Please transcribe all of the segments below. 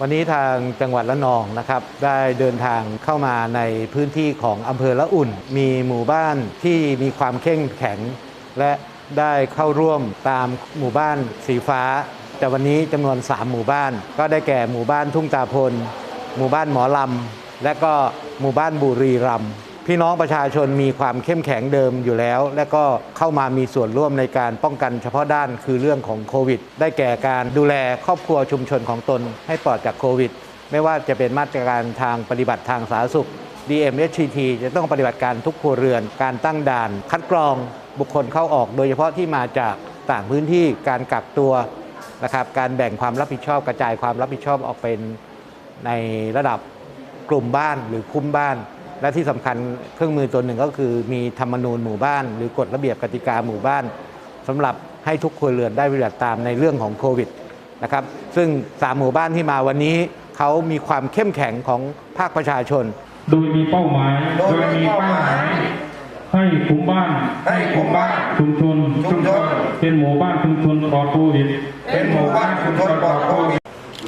วันนี้ทางจังหวัดละนองนะครับ ได้เดินทางเข้ามาในพื้นที่ของอำเภอละอุ่น มีหมู่บ้านที่มีความเข้มแข็ง และได้เข้าร่วมตามหมู่บ้านสีฟ้า แต่วันนี้จำนวน 3 หมู่บ้าน ก็ได้แก่หมู่บ้านทุ่งตาพล หมู่บ้านหมอลำและก็หมู่บ้านบุรีรัม พี่น้องประชาชนมีความเข้มแข็งเดิมอยู่แล้ว และก็เข้ามามีส่วนร่วมในการป้องกันเฉพาะด้านคือเรื่องของโควิด ได้แก่การดูแลครอบครัวชุมชนของตนให้ปลอดจากโควิด ไม่ว่าจะเป็นมาตรการทางปฏิบัติทางสาธารณสุข DMHT จะต้องปฏิบัติการทุกครัวเรือน การตั้งด่าน คัดกรองบุคคลเข้าออกโดยเฉพาะที่มาจากต่างพื้นที่การกักตัวนะครับการแบ่งความรับผิดชอบกระจายความรับผิดชอบออกเป็นในระดับกลุ่มบ้านหรือคุ้มบ้าน และที่สำคัญเครื่องมือตัวหนึ่งก็คือมีธรรมนูญหมู่บ้าน หรือกฎระเบียบกติกาหมู่บ้านสำหรับให้ทุกครัวเรือนได้ปฏิบัติตามในเรื่องของโควิดนะครับซึ่งสามหมู่บ้านที่มาวันนี้เขามีความเข้มแข็งของภาคประชาชน โดยมีเป้าหมายโดยมีเป้าหมายให้กลุ่มบ้านให้กลุ่มบ้านชุมชนชุมชนเป็นหมู่บ้านชุมชนปลอดโควิดเป็นหมู่บ้านชุมชนปลอดโควิด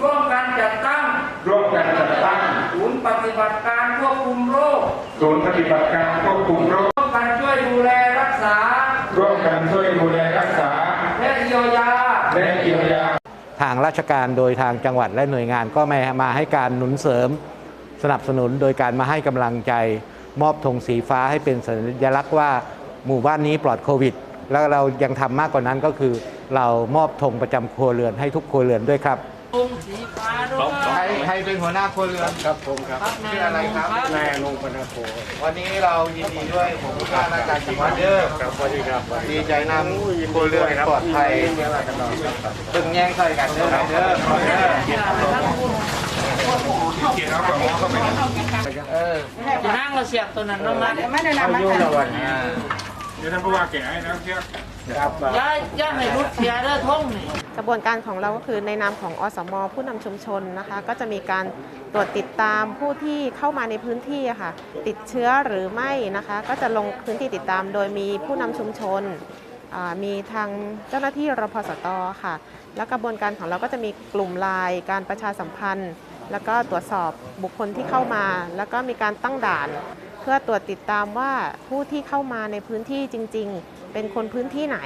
ร่วมกันจัดตั้งร่วมกันจัดตั้งศูนย์ปฏิบัติการ ควบคุมโรคศูนย์ปฏิบัติการควบคุมโรคร่วมกันช่วยดูแลรักษา ร่วมกันช่วยดูแลรักษา และเยียวยาและเยียวยา ทางราชการโดยทางจังหวัดและหน่วยงานก็มามาให้การหนุนเสริม สนับสนุนโดยการมาให้กำลังใจ มอบธงสีฟ้าให้เป็นสัญลักษณ์ว่าหมู่บ้านนี้ปลอดโควิด แล้วเรายังทำมากกว่านั้นก็คือ เรามอบธงประจำครัวเรือนให้ทุกครัวเรือนด้วยครับ ธงสีฟ้าด้วยใครใครเป็นหัวหน้าครัวเรือนครับผมครับครับชื่ออะไรครับนายนายนงปนโควันนี้เรายินดีด้วยผมผู้ว่าราชการจังหวัดเด้อครับสวัสดีครับดีใจนำครัวเรือนปลอดภัยตึงแย่งใส่กันเด้อเด้อเด้อเออจะนั่งเราเสียบตัวนั้นลงมาอายุละวันอ่าเดี๋ยวท่านผู้ว่าแก่ให้นะเพีย ย่าย่าให้รุดเสียเด้อทงนี่กระบวนการของเราก็คือในนามของอสม ผู้นำชุมชนนะคะ ก็จะมีการตรวจติดตามผู้ที่เข้ามาในพื้นที่อะค่ะ ติดเชื้อหรือไม่นะคะ ก็จะลงพื้นที่ติดตาม โดยมีผู้นำชุมชนอ่ามีทางเจ้าหน้าที่รพสตค่ะ แล้วกระบวนการของเราก็จะมีกลุ่มไลน์การประชาสัมพันธ์ แล้วก็ตรวจสอบบุคคลที่เข้ามา แล้วก็มีการตั้งด่านเพื่อตรวจติดตามว่าผู้ที่เข้ามาในพื้นที่จริง ๆ เป็นคนพื้นที่ไหน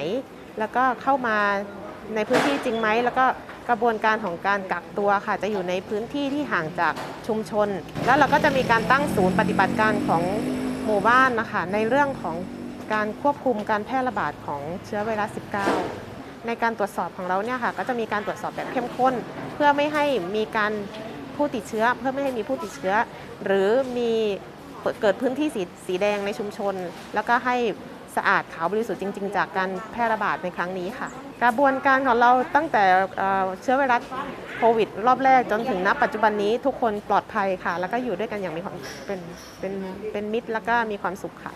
แล้วก็เข้ามาในพื้นที่จริงไหม แล้วก็กระบวนการของการกักตัวค่ะ จะอยู่ในพื้นที่ที่ห่างจากชุมชน แล้วเราก็จะมีการตั้งศูนย์ปฏิบัติการของหมู่บ้านนะคะ ในเรื่องของการควบคุมการแพร่ระบาดของเชื้อไวรัส 19 ในการตรวจสอบของเราเนี่ยค่ะ ก็จะมีการตรวจสอบแบบเข้มข้น เพื่อไม่ให้มีการผู้ติดเชื้อ เพื่อไม่ให้มีผู้ติดเชื้อ หรือมี เกิดพื้นที่สีสีแดงในชุมชน แล้วก็ให้สะอาดขาวบริสุทธิ์จริง ๆ จากการแพร่ระบาดในครั้งนี้ค่ะ กระบวนการของเราตั้งแต่เชื้อไวรัสโควิด รอบแรกจนถึงณปัจจุบันนี้ทุกคนปลอดภัยค่ะ แล้วก็อยู่ด้วยกันอย่างมีความเป็นเป็นเป็นมิตรแล้วก็มีความสุขค่ะ